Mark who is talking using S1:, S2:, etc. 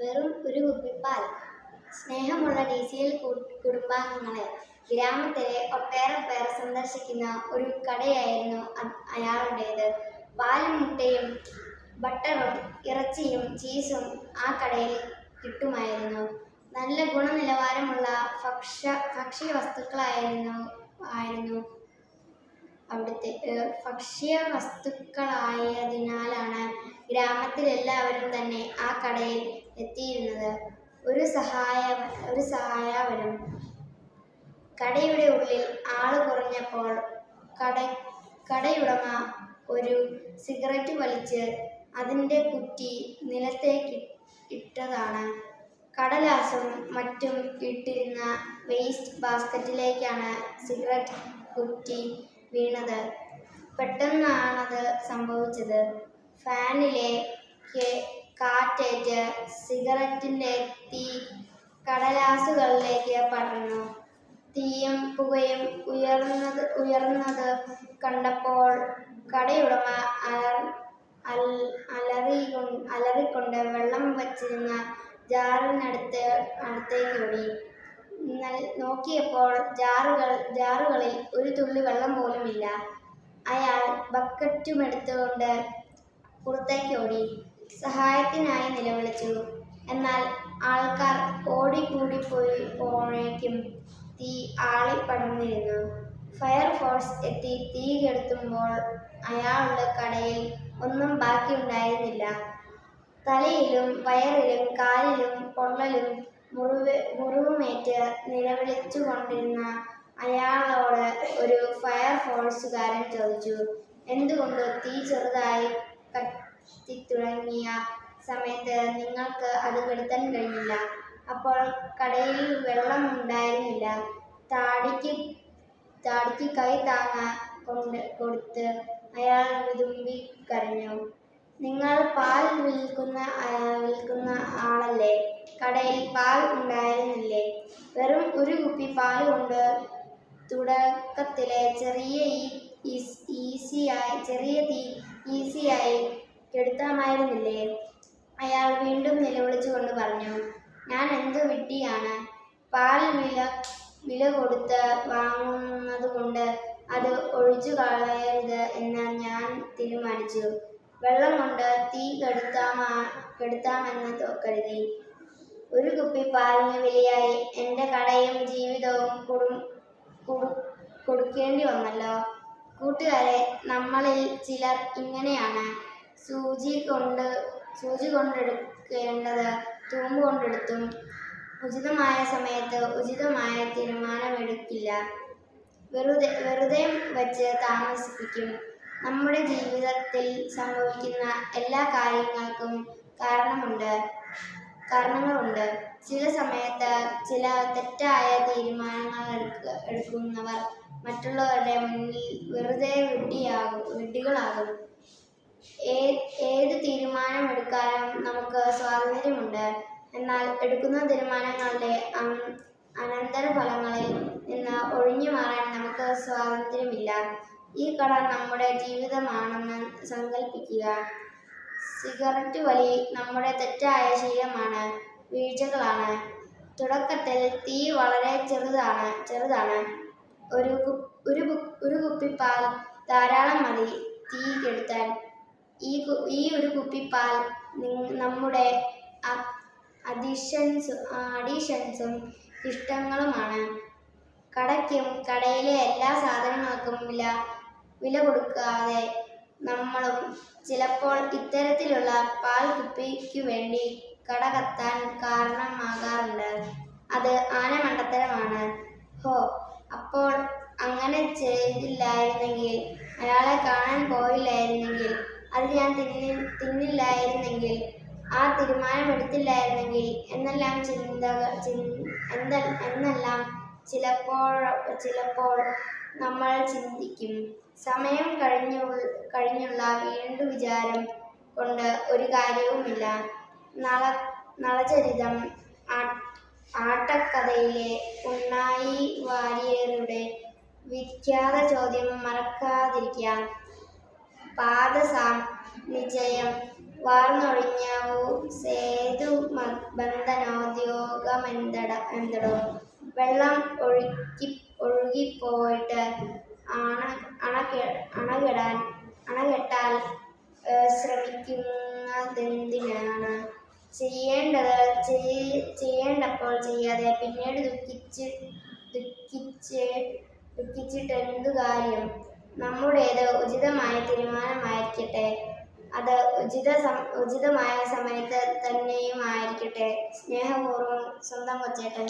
S1: വെറും ഒരു കുപ്പിപ്പാൽ. സ്നേഹമുള്ള ഡി സി എൽ കുടുംബാംഗങ്ങളെ ഗ്രാമത്തിലെ ഒട്ടേറെ പേർ സന്ദർശിക്കുന്ന ഒരു കടയായിരുന്നു അയാളുടേത്. പാലും മുട്ടയും ബട്ടറും ഇറച്ചിയും ചീസും ആ കടയിൽ കിട്ടുമായിരുന്നു. നല്ല ഗുണനിലവാരമുള്ള ഭക്ഷ്യ ഭക്ഷ്യ വസ്തുക്കളായിരുന്നു ആയിരുന്നു അവിടുത്തെ ഭക്ഷ്യ വസ്തുക്കളായതിനാലാണ് ഗ്രാമത്തിലെല്ലാവരും തന്നെ ആ കടയിൽ എത്തിയിരുന്നത്. ഒരു സഹായ ഒരു സഹായവനും. കടയുടെ ഉള്ളിൽ ആൾ കുറഞ്ഞപ്പോൾ കട കടയുടമ ഒരു സിഗരറ്റ് വലിച്ച് അതിന്റെ കുറ്റി നിലത്തേക്ക് ഇട്ടതാണ്. കടലാസും മറ്റും ഇട്ടിരുന്ന വേസ്റ്റ് ബാസ്ക്കറ്റിലേക്കാണ് സിഗരറ്റ് കുറ്റി വീണത്. പെട്ടെന്നാണത് സംഭവിച്ചത്. ഫാനിലേക്ക് കാറ്റേറ്റ് സിഗരറ്റിന്റെ തീ കടലാസുകളിലേക്ക് പടർന്നു. തീയും പുകയും ഉയർന്നത് ഉയർന്നത് കണ്ടപ്പോൾ കടയുടമ അലറി അലറിക്കൊണ്ട് വെള്ളം വച്ചിരുന്ന ജാറിനടുത്ത് അടുത്തേക്ക് ഓടി. നോക്കിയപ്പോൾ ജാറുകൾ ജാറുകളിൽ ഒരു തുള്ളി വെള്ളം പോലുമില്ല. അയാൾ ബക്കറ്റുമെടുത്തുകൊണ്ട് പുറത്തേക്ക് ഓടി. സഹായത്തിനായി നിലവിളിച്ചു. എന്നാൽ ആൾക്കാർ ഓടിക്കൂടി പോയി പോഴേക്കും തീ ആളിപ്പടർന്നിരുന്നു. ഫയർഫോഴ്സ് എത്തി തീ കെടുത്തുമ്പോൾ അയാളുടെ കടയിൽ ഒന്നും ബാക്കിയുണ്ടായിരുന്നില്ല. തലയിലും വയറിലും കാലിലും പൊള്ളലും മുറിവ് മുറിവുമേറ്റ് നിലവിളിച്ചു കൊണ്ടിരുന്ന അയാളോട് ഒരു ഫയർ ഫയർഫോഴ്സുകാരൻ ചോദിച്ചു എന്തുകൊണ്ട് തീ ചെറുതായി കത്തിത്തുടങ്ങിയ സമയത്ത് നിങ്ങൾക്ക് അത് കെടുത്താൻ കഴിഞ്ഞില്ല. അപ്പോൾ കടയിൽ വെള്ളം ഉണ്ടായിരുന്നില്ല താടിക്ക് താടിക്ക് കൈ താങ്ങാ കൊണ്ട് കൊടുത്ത് അയാൾ വിതുമ്പി കരഞ്ഞു. നിങ്ങൾ പാൽ വിൽക്കുന്ന വിൽക്കുന്ന ആളല്ലേ? കടയിൽ പാൽ ഉണ്ടായിരുന്നില്ലേ? വെറും ഒരു കുപ്പി പാൽ കൊണ്ട് തുടക്കത്തിലെ ചെറിയ ഈസിയായി ചെറിയ തീ ഈസിയായി. കെടുത്താമായിരുന്നില്ലേ? അയാൾ വീണ്ടും നിലവിളിച്ചുകൊണ്ട് പറഞ്ഞു ഞാൻ എന്ത് വിട്ടിയാണ്? പാൽ വില വില കൊടുത്ത് വാങ്ങുന്നത് കൊണ്ട് അത് ഒഴിച്ചു കളയരുത് എന്ന് ഞാൻ തീരുമാനിച്ചു. വെള്ളം കൊണ്ട് തീ കെടുത്താമാ കെടുത്താമെന്ന് കരുതി. ഒരു കുപ്പി പാലിന് വിലയായി. എന്റെ കടയും ജീവിതവും കൊടു കൊടുക്കേണ്ടി വന്നല്ലോ. കൂട്ടുകാരെ നമ്മളിൽ ചിലർ ഇങ്ങനെയാണ്. സൂചി കൊണ്ട് സൂചി കൊണ്ടെടുക്കേണ്ടത് തൂമ്പ് കൊണ്ടെടുത്തും. ഉചിതമായ സമയത്ത് ഉചിതമായ തീരുമാനമെടുക്കില്ല. വെറുതെ വെറുതെ വച്ച് താമസിപ്പിക്കും. നമ്മുടെ ജീവിതത്തിൽ സംഭവിക്കുന്ന എല്ലാ കാര്യങ്ങൾക്കും കാരണമുണ്ട് കാരണങ്ങളുണ്ട്. ചില സമയത്ത് ചില തെറ്റായ തീരുമാനങ്ങൾ എടുക്കുക എടുക്കുന്നവർ മറ്റുള്ളവരുടെ മുന്നിൽ വെറുതെ വിഡ്ഢിയാകും വിഡ്ഢികളാകും ഏത് തീരുമാനമെടുക്കാനും നമുക്ക് സ്വാതന്ത്ര്യമുണ്ട്. എന്നാൽ എടുക്കുന്ന തീരുമാനങ്ങളുടെ അനന്തരഫലങ്ങളിൽ നിന്ന് ഒഴിഞ്ഞു മാറാൻ നമുക്ക് സ്വാതന്ത്ര്യമില്ല. ഈ കട നമ്മുടെ ജീവിതമാണെന്ന് സങ്കല്പിക്കുക സിഗരറ്റ് വലി നമ്മുടെ തെറ്റായ ശീലമാണ് വീഴ്ചകളാണ്. തുടക്കത്തിൽ തീ വളരെ ചെറുതാണ് ചെറുതാണ്. ഒരു ഒരു ഒരു കുപ്പി പാൽ ധാരാളം മതി തീ കെടുത്താൻ. ഈ ഈ ഒരു കുപ്പി പാൽ നമ്മുടെ അഡിഷൻസ് അഡീഷൻസും ഇഷ്ടങ്ങളുമാണ്. കടയ്ക്കും കടയിലെ എല്ലാ സാധനങ്ങൾക്കും വില വില കൊടുക്കാതെ നമ്മളും ചിലപ്പോൾ ഇത്തരത്തിലുള്ള പാൽ കുപ്പിക്ക് വേണ്ടി കട കത്താൻ കാരണമാകാറുണ്ട്. അത് ആനമണ്ടത്തരമാണ്. ഹോ അപ്പോൾ അങ്ങനെ ചെയ്തില്ലായിരുന്നെങ്കിൽ അയാളെ കാണാൻ പോയില്ലായിരുന്നെങ്കിൽ അത് ഞാൻ തിന്നി തിന്നില്ലായിരുന്നെങ്കിൽ ആ തീരുമാനമെടുത്തില്ലായിരുന്നെങ്കിൽ എന്നെല്ലാം ചിന്തകൾ എന്ത എന്നെല്ലാം ചിലപ്പോൾ ചിലപ്പോൾ നമ്മൾ ചിന്തിക്കും. സമയം കഴിഞ്ഞു കഴിഞ്ഞുള്ള വീണ്ടും വിചാരം കൊണ്ട് ഒരു കാര്യവുമില്ല. നള നളചരിതം ആട്ടക്കഥയിലെ ഉണ്ണായി വാര്യരുടെ വിഖ്യാത ചോദ്യം മറക്കാതിരിക്കാം. പാദസാം നിജയം വാർന്നൊഴിഞ്ഞാവൂ. സേതു ബന്ധനോദ്യോഗമെന്തട എന്തടോ. വെള്ളം ഒഴുക്കി ഒഴുകിപ്പോയിട്ട് അണ അണകെ അണകെടാൻ അണകെട്ടാൽ ശ്രമിക്കുന്നതെന്തിന്? ചെയ്യേണ്ടത് ചെയ്- ചെയ്യേണ്ടപ്പോൾ ചെയ്യാതെ പിന്നീട് ദുഃഖിച്ച് ദുഃഖിച്ച് ദുഃഖിച്ചിട്ട് എന്തു കാര്യം? നമ്മുടേത് ഉചിതമായ തീരുമാനമായിരിക്കട്ടെ. അത് ഉചിത ഉചിതമായ സമയത്ത് തന്നെയും ആയിരിക്കട്ടെ സ്നേഹപൂർവം സ്വന്തം കൊച്ചേട്ടൻ.